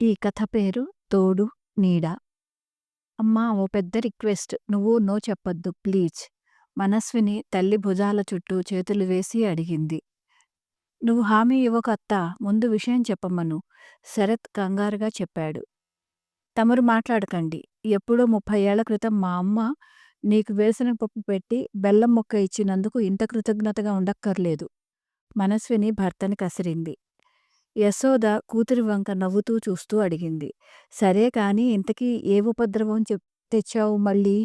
ఈ కథ పేరు తోడు నీడ. అమ్మా ఓ పెద్ద రిక్వెస్ట్. నువ్వు నో చెప్పొద్దు ప్లీజ్. మనస్విని తల్లి భుజాల చుట్టూ చేతులు వేసి అడిగింది. నువ్వు హామీ ఇవ్వకత్త ముందు విషయం చెప్పమను శరత్ కంగారుగా చెప్పాడు. తమరు మాట్లాడకండి. ఎప్పుడో ముప్పై ఏళ్ళ క్రితం మా అమ్మ నీకు వేసిన పప్పు పెట్టి బెల్లం ముక్క ఇచ్చినందుకు ఇంత కృతజ్ఞతగా ఉండక్కర్లేదు. మనస్విని భర్తని కసిరింది. యశోద కూతురి వంక నవ్వుతూ చూస్తూ అడిగింది. సరే కాని ఇంతకీ ఏ ఉపద్రవం చెప్ తెచ్చావు మళ్ళీ?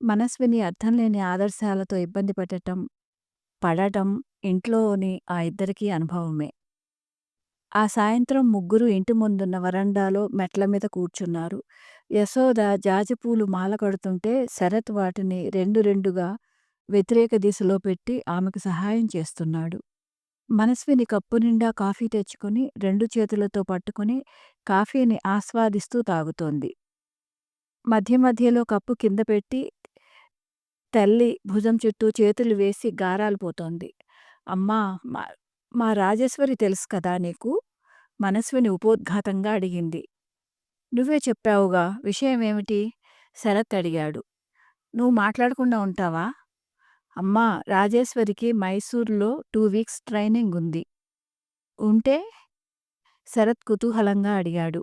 మనస్విని అర్థం లేని ఆదర్శాలతో ఇబ్బంది పెట్టటం పడటం ఇంట్లోని ఆ ఇద్దరికీ అనుభవమే. ఆ సాయంత్రం ముగ్గురు ఇంటి ముందున్న వరండాలో మెట్ల మీద కూర్చున్నారు. యశోద జాజిపూలు మాల కడుతుంటే శరత్ వాటిని రెండు రెండుగా వ్యతిరేక దిశలో పెట్టి ఆమెకు సహాయం చేస్తున్నాడు. మనస్విని కప్పు నిండా కాఫీ తెచ్చుకుని రెండు చేతులతో పట్టుకుని కాఫీని ఆస్వాదిస్తూ తాగుతోంది. మధ్య మధ్యలో కప్పు కింద పెట్టి తల్లి భుజం చుట్టూ చేతులు వేసి గారాలు పోతోంది. అమ్మా మా మా రాజేశ్వరి తెలుసు కదా నీకు? మనస్విని ఉపోద్ఘాతంగా అడిగింది. నువ్వే చెప్పావుగా విషయమేమిటి? శరత్ అడిగాడు. నువ్వు మాట్లాడకుండా ఉంటావా? అమ్మా రాజేశ్వరికి మైసూర్లో టూ వీక్స్ ట్రైనింగ్ ఉంది ఉంటే శరత్ కుతూహలంగా అడిగాడు.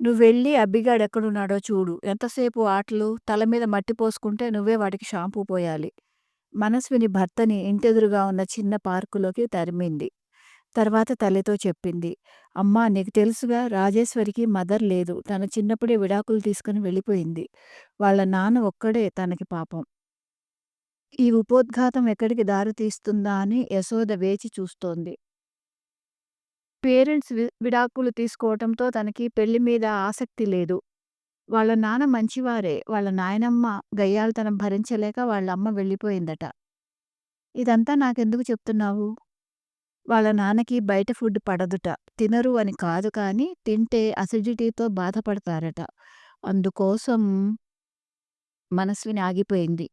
నువ్వెళ్ళి అబ్బిగాడు ఎక్కడున్నాడో చూడు. ఎంతసేపు ఆటలు తల మీద మట్టి పోసుకుంటే నువ్వే వాడికి షాంపూ పోయాలి. మనస్విని భర్తని ఇంటెదురుగా ఉన్న చిన్న పార్కులోకి తరిమింది. తర్వాత తల్లితో చెప్పింది. అమ్మా నీకు తెలుసుగా రాజేశ్వరికి మదర్ లేదు. తన చిన్నప్పుడే విడాకులు తీసుకుని వెళ్ళిపోయింది. వాళ్ళ నాన్న ఒక్కడే తనకి పాపం. ఈ ఉపోద్ఘాతం ఎక్కడికి దారి తీస్తుందా అని యశోద వేచి చూస్తోంది. పేరెంట్స్ వి విడాకులు తీసుకోవటంతో తనకి పెళ్ళి మీద ఆసక్తి లేదు. వాళ్ళ నాన్న మంచివారే వాళ్ళ నాయనమ్మ గయ్యాలతనం భరించలేక వాళ్ళ అమ్మ వెళ్ళిపోయిందట. ఇదంతా నాకెందుకు చెప్తున్నావు? వాళ్ళ నాన్నకి బయట ఫుడ్ పడదుట తినరు అని కాదు కానీ తింటే అసిడిటీతో బాధపడతారట. అందుకోసం మనస్విని ఆగిపోయింది.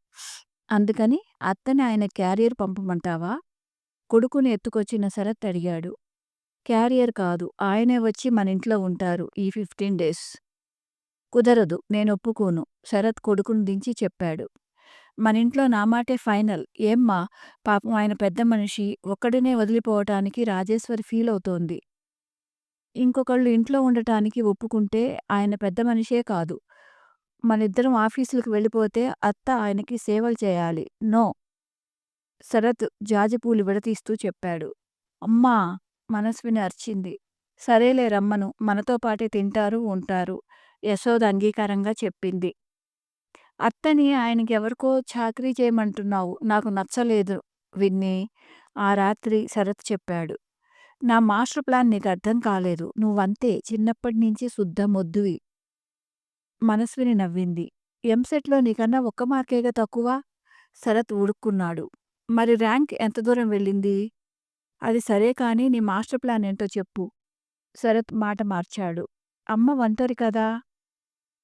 అందుకని అత్తని ఆయన క్యారియర్ పంపమంటావా? కొడుకుని ఎత్తుకొచ్చిన శరత్ అడిగాడు. క్యారియర్ కాదు ఆయనే వచ్చి మన ఇంట్లో ఉంటారు ఈ ఫిఫ్టీన్ డేస్. కుదరదు నేను ఒప్పుకోను శరత్ కొడుకుని దించి చెప్పాడు. మన ఇంట్లో నా మాటే ఫైనల్ ఏమ్మా? పాపం ఆయన పెద్ద మనిషి ఒక్కడినే వదిలిపోవటానికి రాజేశ్వరి ఫీల్ అవుతోంది. ఇంకొకళ్ళు ఇంట్లో ఉండటానికి ఒప్పుకుంటే ఆయన పెద్ద మనిషే కాదు మనిద్దరం ఆఫీసులకు వెళ్ళిపోతే అత్త ఆయనకి సేవలు చేయాలి. నో! శరత్ జాజిపూలు విడతీస్తూ చెప్పాడు. అమ్మా! మనస్విని అర్చింది. సరేలే రమ్మను. మనతో పాటే తింటారు ఉంటారు. యశోద అంగీకారంగా చెప్పింది. అత్తని ఆయనకి ఎవరికో చాకరీ చేయమంటున్నావు. నాకు నచ్చలేదు విన్ని. ఆ రాత్రి శరత్ చెప్పాడు. నా మాస్టర్ ప్లాన్ నీకు అర్థం కాలేదు. నువ్వంతే. చిన్నప్పటి నుంచి శుద్ధ మొద్దువి. మనస్విని నవ్వింది. ఎంసెట్లో నీకన్నా ఒక్క మార్కేగా తక్కువ? శరత్ ఉడుక్కున్నాడు. మరి ర్యాంక్ ఎంత దూరం వెళ్ళింది? అది సరే కానీ నీ మాస్టర్ ప్లాన్ ఏంటో చెప్పు. శరత్ మాట మార్చాడు. అమ్మ ఒంటరి కదా?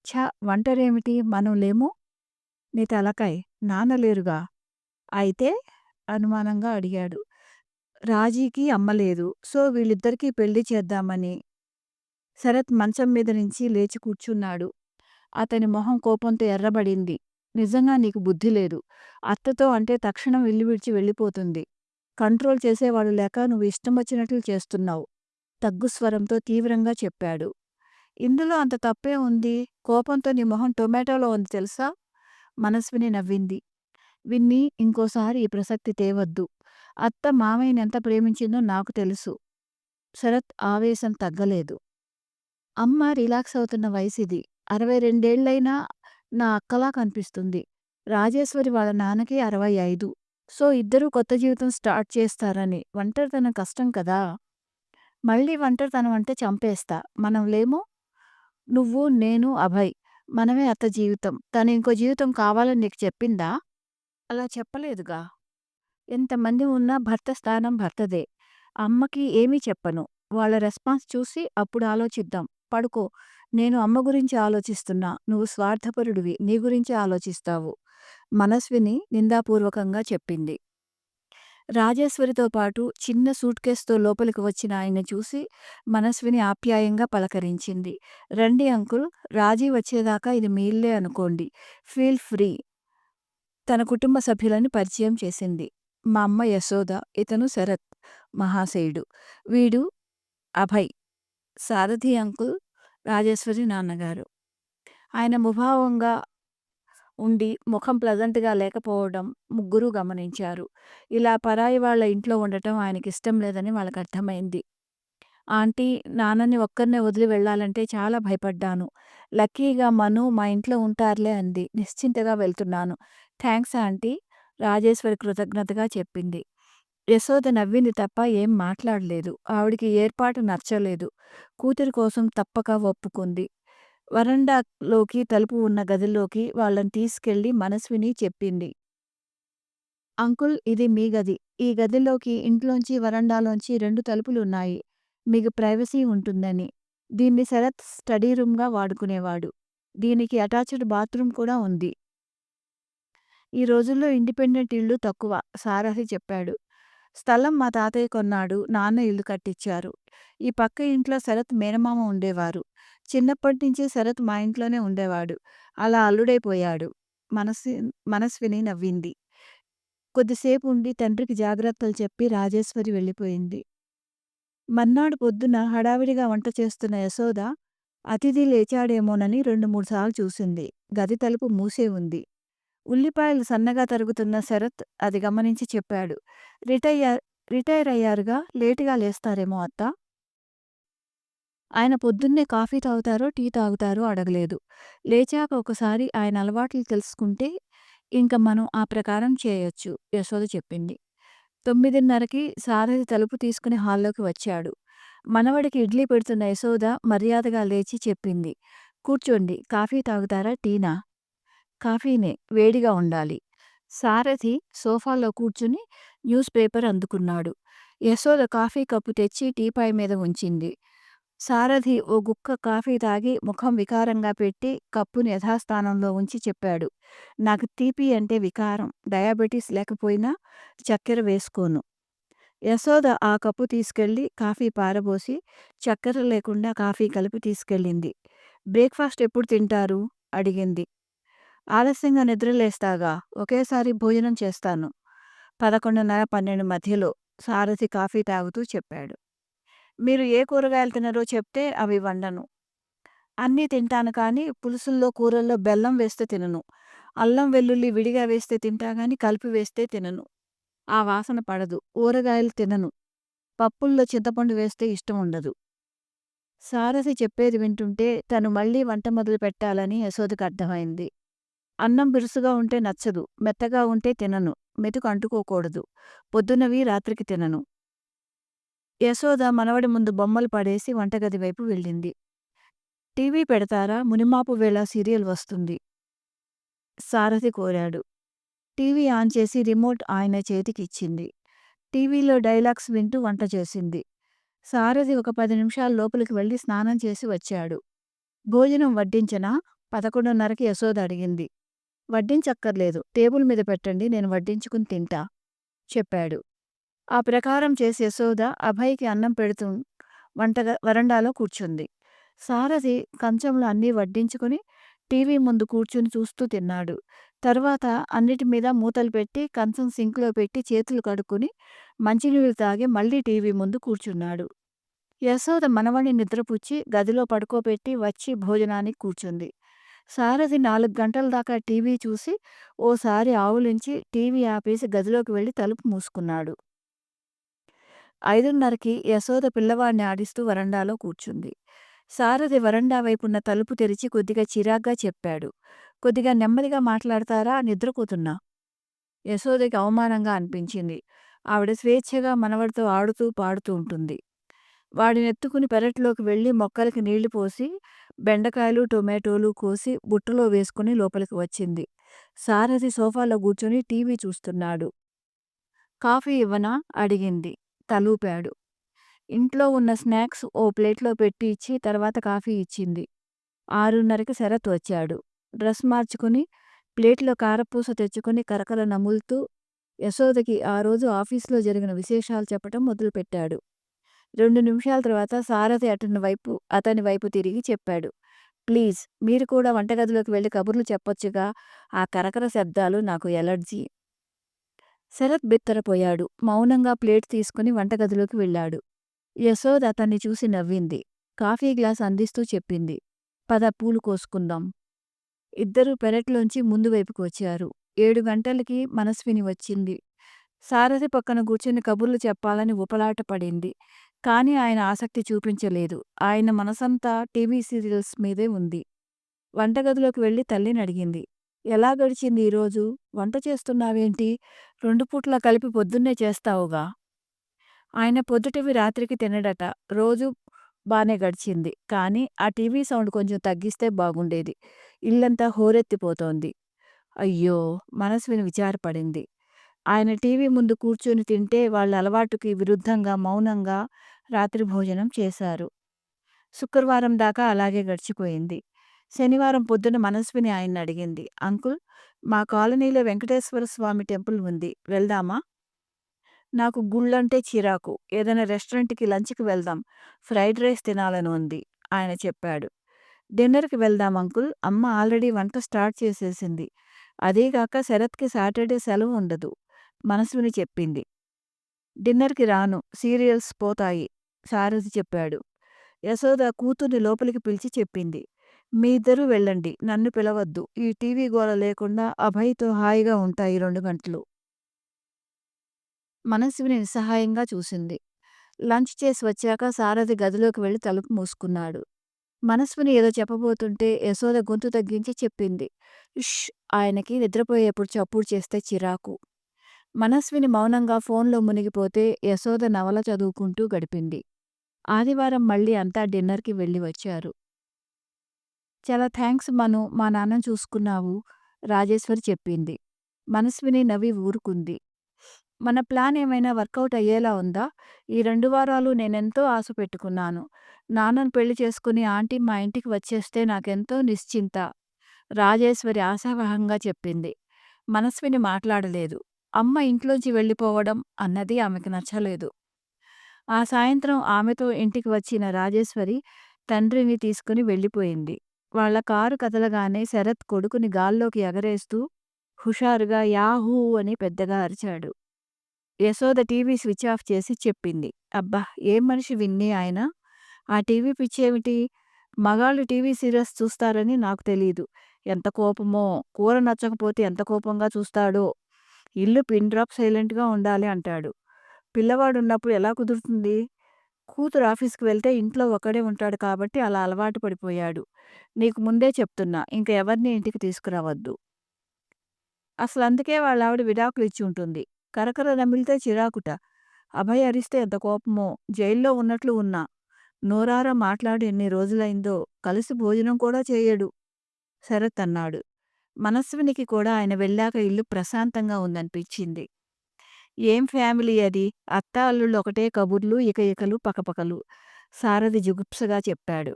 ఛ ఒంటరేమిటి? మనం లేము? నీ తలకాయ్ నాన్న లేరుగా? అయితే? అనుమానంగా అడిగాడు. రాజీకి అమ్మలేదు సో వీళ్ళిద్దరికీ పెళ్ళి చేద్దామని. శరత్ మంచం మీద నుంచి లేచి కూర్చున్నాడు. అతని మొహం కోపంతో ఎర్రబడింది. నిజంగా నీకు బుద్ధి లేదు. అత్తతో అంటే తక్షణం ఇల్లు విడిచి వెళ్ళిపోతుంది. కంట్రోల్ చేసేవాడు లేక నువ్వు ఇష్టం వచ్చినట్లు చేస్తున్నావు తగ్గు స్వరంతో తీవ్రంగా చెప్పాడు. ఇందులో అంత తప్పే ఉంది. కోపంతో నీ మొహం టొమాటోలో ఉంది తెలుసా? మనస్విని నవ్వింది. విన్ని ఇంకోసారి ఈ ప్రసక్తి తేవద్దు. అత్త మామయ్యని ఎంత ప్రేమించిందో నాకు తెలుసు. శరత్ ఆవేశం తగ్గలేదు. అమ్మ రిలాక్స్ అవుతున్న వయసిది. అరవై రెండేళ్ళైనా నా అక్కలా కనిపిస్తుంది. రాజేశ్వరి వాళ్ళ నాన్నకి అరవై ఐదు. సో ఇద్దరూ కొత్త జీవితం స్టార్ట్ చేస్తారని. ఒంటరితనం కష్టం కదా. మళ్ళీ ఒంటరితనం అంటే చంపేస్తా. మనం లేమో నువ్వు నేను అభయ్ మనమే అత్త జీవితం. తను ఇంకో జీవితం కావాలని నీకు చెప్పిందా? అలా చెప్పలేదుగా. ఎంతమంది ఉన్నా భర్త స్థానం భర్తదే. అమ్మకి ఏమీ చెప్పను. వాళ్ళ రెస్పాన్స్ చూసి అప్పుడు ఆలోచిద్దాం. పడుకో నేను అమ్మ గురించి ఆలోచిస్తున్నా నువ్వు స్వార్థపరుడివి నీ గురించి ఆలోచిస్తావు మనస్విని నిందాపూర్వకంగా చెప్పింది రాజేశ్వరితో పాటు చిన్న సూట్ కేసుతో లోపలికి వచ్చిన ఆయన చూసి మనస్విని ఆప్యాయంగా పలకరించింది. రండి అంకుల్ రాజీ వచ్చేదాకా ఇది మీల్లే అనుకోండి. Feel free. తన కుటుంబ సభ్యులని పరిచయం చేసింది. మా అమ్మ యశోద, ఇతను శరత్ మహాశయుడు. వీడు అభయ్. సారథి అంకుల్ రాజేశ్వరి నాన్నగారు. ఆయన ముభావంగా ఉండి ముఖం ప్లజెంట్గా లేకపోవడం ముగ్గురూ గమనించారు. ఇలా పరాయి వాళ్ళ ఇంట్లో ఉండటం ఆయనకి ఇష్టం లేదని వాళ్ళకర్థమైంది. ఆంటీ, నాన్నని ఒక్కరినే వదిలి వెళ్ళాలంటే చాలా భయపడ్డాను. లక్కీగా మను మా ఇంట్లో ఉంటారులే అంది. నిశ్చింతగా వెళ్తున్నాను. థ్యాంక్స్ ఆంటీ రాజేశ్వరి కృతజ్ఞతగా చెప్పింది. యశోద నవ్వింది తప్ప ఏం మాట్లాడలేదు. ఆవిడికి ఏర్పాటు నచ్చలేదు. కూతురి కోసం తప్పక ఒప్పుకుంది. వరండాలోకి తలుపు ఉన్న గదిలోకి వాళ్ళని తీసుకెళ్ళి మనస్విని చెప్పింది. అంకుల్ ఇది మీ గది. ఈ గదిలోకి ఇంట్లోంచి వరండాలోంచి రెండు తలుపులున్నాయి. మీకు ప్రైవసీ ఉంటుందని. దీన్ని శరత్ స్టడీ రూమ్‌గా వాడుకునేవాడు. దీనికి అటాచ్డ్ బాత్రూమ్ కూడా ఉంది. ఈ రోజుల్లో ఇండిపెండెంట్ ఇళ్ళు తక్కువ సారథి చెప్పాడు. స్థలం మా తాతయ్య కొన్నాడు. నాన్న ఇల్లు కట్టించారు. ఈ పక్క ఇంట్లో శరత్ మేనమామ ఉండేవారు. చిన్నప్పట్నించి శరత్ మా ఇంట్లోనే ఉండేవాడు. అలా అల్లుడైపోయాడు. మనసి మనస్విని నవ్వింది. కొద్దిసేపు ఉండి తండ్రికి జాగ్రత్తలు చెప్పి రాజేశ్వరి వెళ్ళిపోయింది. మన్నాడు పొద్దున హడావిడిగా వంట చేస్తున్న యశోద అతిథి లేచాడేమోనని రెండు మూడు సార్లు చూసింది. గది తలుపు మూసే ఉంది. ఉల్లిపాయలు సన్నగా తరుగుతున్న శరత్ అది గమనించి చెప్పాడు. రిటైర్ రిటైర్ అయ్యారుగా లేటుగా లేస్తారేమో అత్తా? ఆయన పొద్దున్నే కాఫీ తాగుతారో, టీ తాగుతారో అడగలేదు. లేచాక ఒకసారి ఆయన అలవాట్లు తెలుసుకుంటే ఇంక మనం ఆ ప్రకారం చేయొచ్చు యశోద చెప్పింది. తొమ్మిదిన్నరకి సారథి తలుపు తీసుకుని హాల్లోకి వచ్చాడు. మనవడికి ఇడ్లీ పెడుతున్న యశోద మర్యాదగా లేచి చెప్పింది. కూర్చోండి. కాఫీ తాగుతారా? టీనా? కాఫీనే. వేడిగా ఉండాలి. సారథి సోఫాలో కూర్చుని న్యూస్ పేపర్ అందుకున్నాడు. యశోద కాఫీ కప్పు తెచ్చి టీపాయ్ మీద ఉంచింది. సారథి ఓ గుక్క కాఫీ తాగి ముఖం వికారంగా పెట్టి కప్పుని యథాస్థానంలో ఉంచి చెప్పాడు. నాకు తీపి అంటే వికారం. డయాబెటీస్ లేకపోయినా చక్కెర వేసుకోను. యశోద ఆ కప్పు తీసుకెళ్ళి కాఫీ పారబోసి చక్కెర లేకుండా కాఫీ కలిపి తీసుకెళ్ళింది. బ్రేక్‌ఫాస్ట్ ఎప్పుడు తింటారు? అడిగింది. ఆలస్యంగా నిద్రలేస్తాగా. ఒకేసారి భోజనం చేస్తాను. పదకొండున్నర, పన్నెండు మధ్యలో సారథి కాఫీ తాగుతూ చెప్పాడు. మీరు ఏ కూరగాయలు తినరో చెప్తే అవి వండను. అన్నీ తింటాను కానీ పులుసుల్లో, కూరల్లో బెల్లం వేస్తే తినను. అల్లం, వెల్లుల్లి విడిగా వేస్తే తింటా కానీ కలిపి వేస్తే తినను. ఆ వాసన పడదు. ఊరగాయలు తినను. పప్పుల్లో చింతపండు వేస్తే ఇష్టం ఉండదు. సారథి చెప్పేది వింటుంటే తను మళ్ళీ వంట మొదలు పెట్టాలని యశోదకు అర్థమైంది. అన్నం బిరుసుగా ఉంటే నచ్చదు. మెత్తగా ఉంటే తినను. మెతుకు అంటుకోకూడదు. పొద్దునవి రాత్రికి తినను. యశోద మనవడి ముందు బొమ్మలు పడేసి వంటగది వైపు వెళ్ళింది. టీవీ పెడతారా? మునిమాపు వేళ సీరియల్ వస్తుంది. సారథి కోరాడు. టీవీ ఆన్ చేసి రిమోట్ ఆయన చేతికిచ్చింది. టీవీలో డైలాగ్స్ వింటూ వంట చేసింది. సారథి ఒక పది నిమిషాల లోపలికి వెళ్ళి స్నానం చేసి వచ్చాడు. భోజనం వడ్డించనా? పదకొండున్నరకి యశోద అడిగింది. వడ్డించక్కర్లేదు. టేబుల్ మీద పెట్టండి నేను వడ్డించుకుని తింటా చెప్పాడు. ఆ ప్రకారం చేసి యశోద అభయ్‌కి అన్నం పెడుతూ వంటగ వరండాలో కూర్చుంది. సారథి కంచంలో అన్నీ వడ్డించుకుని టీవీ ముందు కూర్చుని చూస్తూ తిన్నాడు. తర్వాత అన్నిటి మీద మూతలు పెట్టి కంచం సింక్‌లో పెట్టి చేతులు కడుక్కుని మంచినీళ్ళు తాగి మళ్ళీ టీవీ ముందు కూర్చున్నాడు. యశోద మనవణ్ణి నిద్రపుచ్చి గదిలో పడుకోబెట్టి వచ్చి భోజనానికి కూర్చుంది. సారథి నాలుగు గంటల దాకా టీవీ చూసి ఓసారి ఆవులించి టీవీ ఆపేసి గదిలోకి వెళ్ళి తలుపు మూసుకున్నాడు. ఐదున్నరకి యశోద పిల్లవాడిని ఆడిస్తూ వరండాలో కూర్చుంది. సారథి వరండా వైపున్న తలుపు తెరిచి కొద్దిగా చిరాగ్గా చెప్పాడు. కొద్దిగా నెమ్మదిగా మాట్లాడతారా? నిద్రపోతున్నా. యశోదకి అవమానంగా అనిపించింది. ఆవిడ స్వేచ్ఛగా మనవడితో ఆడుతూ, పాడుతూ ఉంటుంది. వాడినెత్తుకుని పెరట్లోకి వెళ్ళి మొక్కలకి నీళ్ళు పోసి బెండకాయలు, టొమాటోలు కోసి బుట్టలో వేసుకుని లోపలికి వచ్చింది. సారథి సోఫాలో కూర్చుని టీవీ చూస్తున్నాడు. కాఫీ ఇవ్వనా? అడిగింది. తలూపాడు. ఇంట్లో ఉన్న స్నాక్స్ ఓ ప్లేట్లో పెట్టి ఇచ్చి తర్వాత కాఫీ ఇచ్చింది. ఆరున్నరకి శరత్ వచ్చాడు. డ్రెస్ మార్చుకుని ప్లేట్లో కారపూస తెచ్చుకుని కరకర నములుతూ యశోదకి ఆ రోజు ఆఫీస్‌లో జరిగిన విశేషాలు చెప్పటం మొదలుపెట్టాడు. రెండు నిమిషాల తర్వాత సారథి అతని వైపు అతని వైపు తిరిగి చెప్పాడు. ప్లీజ్ మీరు కూడా వంటగదిలోకి వెళ్ళి కబుర్లు చెప్పొచ్చుగా ఆ కరకర శబ్దాలు నాకు ఎలర్జీ. శరత్ బిత్తరపోయాడు. మౌనంగా ప్లేట్ తీసుకుని వంటగదిలోకి వెళ్ళాడు. యశోద్ అతన్ని చూసి నవ్వింది. కాఫీ గ్లాస్ అందిస్తూ చెప్పింది. పద పూలు కోసుకుందాం. ఇద్దరూ పెరట్లోంచి ముందు వైపుకు వచ్చారు. ఏడు గంటలకి మనస్విని వచ్చింది. సారథి పక్కన కూర్చుని కబుర్లు చెప్పాలని ఉపలాట పడింది. కానీ ఆయన ఆసక్తి చూపించలేదు. ఆయన మనసంతా టీవీ సీరియల్స్ మీదే ఉంది. వంటగదిలోకి వెళ్ళి తల్లినడిగింది. ఎలా గడిచింది ఈరోజు? వంట చేస్తున్నావేంటి? రెండు పూట్ల కలిపి పొద్దున్నే చేస్తావుగా. ఆయన పొద్దుటివి రాత్రికి తినడట. రోజూ బానే గడిచింది. కానీ ఆ టీవీ సౌండ్ కొంచెం తగ్గిస్తే బాగుండేది. ఇల్లంతా హోరెత్తిపోతోంది. అయ్యో! మనస్విని విచారపడింది. ఆయన టీవీ ముందు కూర్చుని తింటే వాళ్ళ అలవాటుకి విరుద్ధంగా మౌనంగా రాత్రి భోజనం చేశారు. శుక్రవారం దాకా అలాగే గడిచిపోయింది. శనివారం పొద్దున మనస్విని ఆయన్నడిగింది. అంకుల్ మా కాలనీలో వెంకటేశ్వర స్వామి టెంపుల్ ఉంది. వెళ్దామా? నాకు గుళ్ళంటే చిరాకు. ఏదైనా రెస్టారెంట్‌కి లంచ్‌కి వెళ్దాం. ఫ్రైడ్ రైస్ తినాలని ఉంది ఆయన చెప్పాడు. డిన్నర్‌కి వెళ్దాం అంకుల్ అమ్మ ఆల్రెడీ వంట స్టార్ట్ చేసేసింది. అదీగాక శరత్‌కి సాటర్డే సెలవు ఉండదు మనస్విని చెప్పింది. డిన్నర్‌కి రాను. సీరియల్స్ పోతాయి సారథి చెప్పాడు. యశోద కూతుర్ని లోపలికి పిలిచి చెప్పింది. మీ ఇద్దరూ వెళ్ళండి. నన్ను పిలవద్దు. ఈ టీవీ గోల లేకుండా అభయ్‌తో హాయిగా ఉంటాయి రెండు గంటలు. మనస్విని నిస్సహాయంగా చూసింది. లంచ్ చేసి వచ్చాక సారథి గదిలోకి వెళ్ళి తలుపు మూసుకున్నాడు. మనస్విని ఏదో చెప్పబోతుంటే యశోద గొంతు తగ్గించి చెప్పింది. ష్ ఆయనకి నిద్రపోయేప్పుడు చప్పుడు చేస్తే చిరాకు. మనస్విని మౌనంగా ఫోన్లో మునిగిపోతే యశోద నవల చదువుకుంటూ గడిపింది. ఆదివారం మళ్ళీ అంతా డిన్నర్‌కి వెళ్ళి వచ్చారు. చాలా థాంక్స్ మను మా నాన్న చూసుకున్నావు రాజేశ్వరి చెప్పింది. మనస్విని నవ్వి ఊరుకుంది. మన ప్లాన్ ఏమైనా వర్కౌట్ అయ్యేలా ఉందా? ఈ రెండు వారాలు నేనెంతో ఆశ పెట్టుకున్నాను. నాన్నను పెళ్ళి చేసుకుని ఆంటీ మా ఇంటికి వచ్చేస్తే నాకెంతో నిశ్చింత. రాజేశ్వరి ఆశావహంగా చెప్పింది. మనస్విని మాట్లాడలేదు. అమ్మ ఇంట్లోంచి వెళ్ళిపోవడం అన్నది ఆమెకు నచ్చలేదు. ఆ సాయంత్రం ఆమెతో ఇంటికి వచ్చిన రాజేశ్వరి తండ్రిని తీసుకుని వెళ్ళిపోయింది. వాళ్ళ కారు కదలగానే శరత్ కొడుకుని గాల్లోకి ఎగరేస్తూ హుషారుగా యాహూ అని పెద్దగా అరిచాడు. యశోద టీవీ స్విచ్ ఆఫ్ చేసి చెప్పింది. అబ్బా! ఏం మనిషి విన్నీ ఆయన? ఆ టీవీ పిచ్చేమిటి? మగాళ్ళు టీవీ సీరియల్స్ చూస్తారని నాకు తెలీదు. ఎంత కోపమో! కూర నచ్చకపోతే ఎంత కోపంగా చూస్తాడో! ఇల్లు పిన్ డ్రాప్ సైలెంట్‌గా ఉండాలి అంటాడు. పిల్లవాడున్నప్పుడు ఎలా కుదురుతుంది? కూతురు ఆఫీస్‌కి వెళ్తే ఇంట్లో ఒక్కడే ఉంటాడు కాబట్టి అలా అలవాటు పడిపోయాడు. నీకు ముందే చెప్తున్నా ఇంక ఎవరిని ఇంటికి తీసుకురావద్దు. అసలందుకే వాళ్ళావిడ విడాకులు ఇచ్చి ఉంటుంది. కరకర నమిలితే చిరాకుట. అభయ అరిస్తే ఎంత కోపమో! జైల్లో ఉన్నట్లు ఉన్నా. నోరారా మాట్లాడి ఎన్ని రోజులైందో! కలిసి భోజనం కూడా చేయడు శరత్ అన్నాడు. మనస్వినికి కూడా ఆయన వెళ్ళాక ఇల్లు ప్రశాంతంగా ఉందనిపించింది. ఏం ఫ్యామిలీ అది? అత్త అల్లుళ్ళు ఒకటే కబుర్లు ఇక ఇకలు పకపకలు. సారథి జుగుప్సగా చెప్పాడు.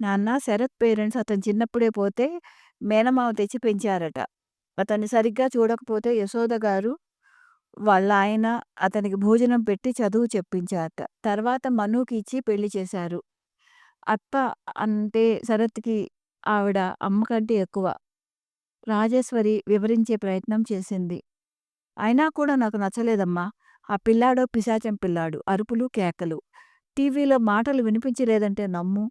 నాన్న శరత్ పేరెంట్స్ అతను చిన్నప్పుడే పోతే మేనమావ తెచ్చి పెంచారట. అతన్ని సరిగ్గా చూడకపోతే యశోద గారు వాళ్ళ ఆయన అతనికి భోజనం పెట్టి చదువు చెప్పించారట. తర్వాత మనుకి ఇచ్చి పెళ్ళి చేశారు. అత్త అంటే శరత్‌కి ఆవిడ అమ్మ కంటే ఎక్కువ. రాజేశ్వరి వివరించే ప్రయత్నం చేసింది. అయినా కూడా నాకు నచ్చలేదమ్మా. ఆ పిల్లాడో పిశాచం పిల్లాడు. అరుపులు, కేకలు. టీవీలో మాటలు వినిపించలేదంటే నమ్ము.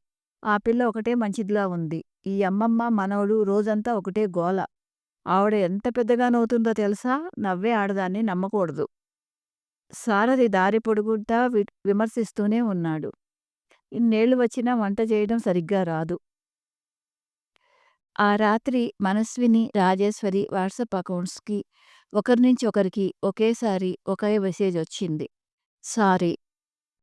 ఆ పిల్ల ఒకటే మంచిదిలా ఉంది. ఈ అమ్మమ్మ, మనవడు రోజంతా ఒకటే గోల. ఆవిడ ఎంత పెద్దగా నవ్వుతుందో తెలుసా? నవ్వే ఆడదాన్ని నమ్మకూడదు. సారథి దారి పొడుగుంటా విమర్శిస్తూనే ఉన్నాడు. ఇన్నేళ్ళు వచ్చినా వంట చేయడం సరిగ్గా రాదు. ఆ రాత్రి మనస్విని, రాజేశ్వరి వాట్సాప్ అకౌంట్స్‌కి ఒకరి నుంచి ఒకరికి ఒకేసారి ఒకే మెసేజ్ వచ్చింది. సారీ